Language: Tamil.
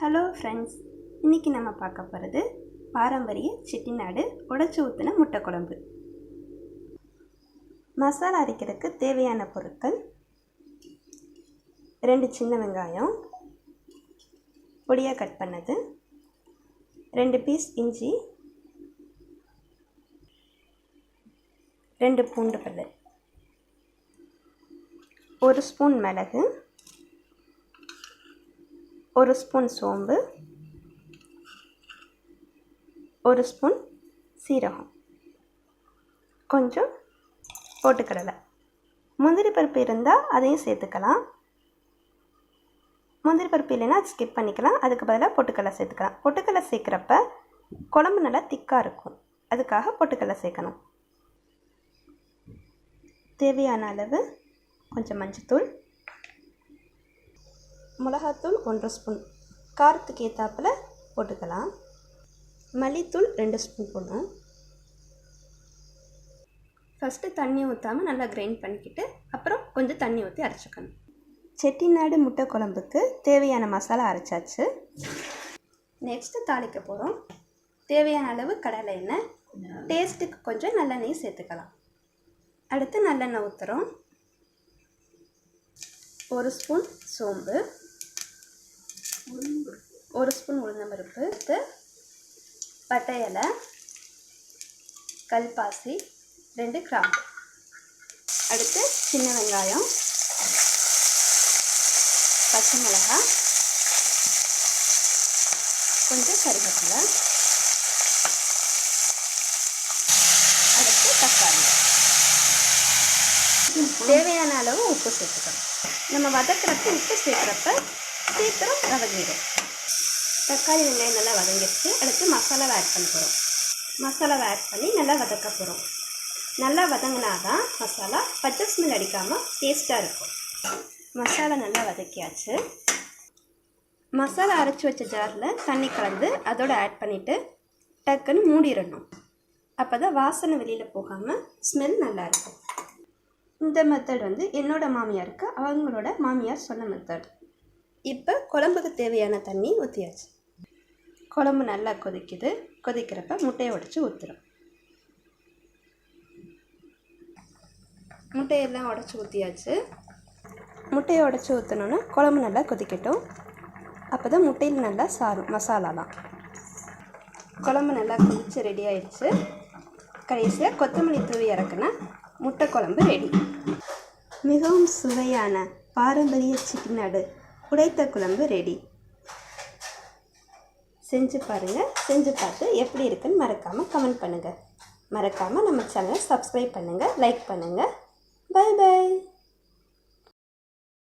ஹலோ ஃப்ரெண்ட்ஸ் இன்றைக்கி நம்ம பார்க்க போகிறது பாரம்பரிய செட்டிநாடு உடச்சி ஊற்றின முட்டை குழம்பு. மசாலா அரைக்கிறதுக்கு தேவையான பொருட்கள் ரெண்டு சின்ன வெங்காயம் பொடியாக கட் பண்ணது ரெண்டு பீஸ் இஞ்சி ரெண்டு பூண்டு பல்லு ஒரு ஸ்பூன் மிளகு ஒரு ஸ்பூன் சோம்பு ஒரு ஸ்பூன் சீரகம். கொஞ்சம் போட்டுக்கடலை. முந்திரி பருப்பு இருந்தால் அதையும் சேர்த்துக்கலாம். முந்திரி பருப்பு இல்லைன்னா அது ஸ்கிப் பண்ணிக்கலாம். அதுக்கு பதிலாக பொட்டுக்கடலை சேர்த்துக்கலாம். பொட்டுக்கடலை சேர்க்குறப்ப குழம்பு நல்லா திக்காக இருக்கும். அதுக்காக பொட்டுக்கடலை சேர்க்கணும். தேவையான அளவு கொஞ்சம் மஞ்சத்தூள் மிளகாத்தூள் ஒன்றரை ஸ்பூன். காரத்துக்கு ஏற்றாப்பில் போட்டுக்கலாம். மல்லித்தூள் ரெண்டு ஸ்பூன் போடணும். ஃபஸ்ட்டு தண்ணி ஊற்றாமல் நல்லா கிரைண்ட் பண்ணிக்கிட்டு அப்புறம் கொஞ்சம் தண்ணி ஊற்றி அரைச்சிக்கணும். செட்டிநாடு முட்டை குழம்புக்கு தேவையான மசாலா அரைச்சாச்சு. நெக்ஸ்ட்டு தாளிக்க போகிறோம் தேவையான அளவு கடலை எண்ணெய் டேஸ்ட்டுக்கு கொஞ்சம் நல்லெண்ணெய் சேர்த்துக்கலாம். அடுத்து நல்லெண்ணெய் ஊற்றுறோம் ஒரு ஸ்பூன் சோம்பு. ஒரு ஸ்பூன் உளுந்தம்பருப்பு பட்டையலை பட்டை இலை கல்பாசி ரெண்டு கிராம்பு. அடுத்து சின்ன வெங்காயம் பச்சை மிளகாய் கொஞ்சம் கருவேப்பிலை. அடுத்து தக்காளி. தேவையான அளவு உப்பு சேர்த்துக்கணும். நம்ம வதக்கிறப்ப உப்பு சேர்க்குறப்ப சீக்கிரம் வதங்கிடும். தக்காளி வெங்காயம் நல்லா வதங்கிடுச்சு. அடுத்து மசாலாவை ஆட் பண்ண போகிறோம் மசாலாவை ஆட் பண்ணி நல்லா வதக்க போகிறோம் நல்லா வதங்கினா தான் மசாலா பச்சை ஸ்மெல் அடிக்காமல் டேஸ்ட்டாக இருக்கும். மசாலா நல்லா வதக்கியாச்சு. மசாலா அரைச்சி வச்ச ஜாரில் தண்ணி கலந்து அதோட ஆட் பண்ணிவிட்டு டக்குன்னு மூடிடணும். அப்போ தான் வாசனை வெளியில் போகாமல் ஸ்மெல் நல்லாயிருக்கும் இந்த மெத்தட் வந்து என்னோடய மாமியாருக்கு அவங்களோட மாமியார் சொன்ன மெத்தட் இப்போ குழம்புக்கு தேவையான தண்ணி ஊற்றியாச்சு குழம்பு நல்லா கொதிக்குது. கொதிக்கிறப்ப முட்டையை உடச்சி ஊற்றுறோம் முட்டையெல்லாம் உடச்சி ஊற்றியாச்சு முட்டையை உடச்சி ஊற்றினோன்னா குழம்பு நல்லா கொதிக்கட்டும். அப்போ தான் முட்டையில் நல்லா சாரும் மசாலாலாம் குழம்பு நல்லா கொதித்து ரெடி ஆயிடுச்சு. கடைசியாக கொத்தமல்லி தூவி இறக்குனா முட்டை குழம்பு ரெடி மிகவும் சுவையான பாரம்பரிய சிக்கன் நடு குடைத்த குழம்பு ரெடி. செஞ்சு பாருங்கள் செஞ்சு பார்த்து எப்படி இருக்குன்னு மறக்காமல் கமெண்ட் பண்ணுங்கள் மறக்காமல் நம்ம சேனலை சப்ஸ்கிரைப் பண்ணுங்கள் லைக் பண்ணுங்கள் பை பை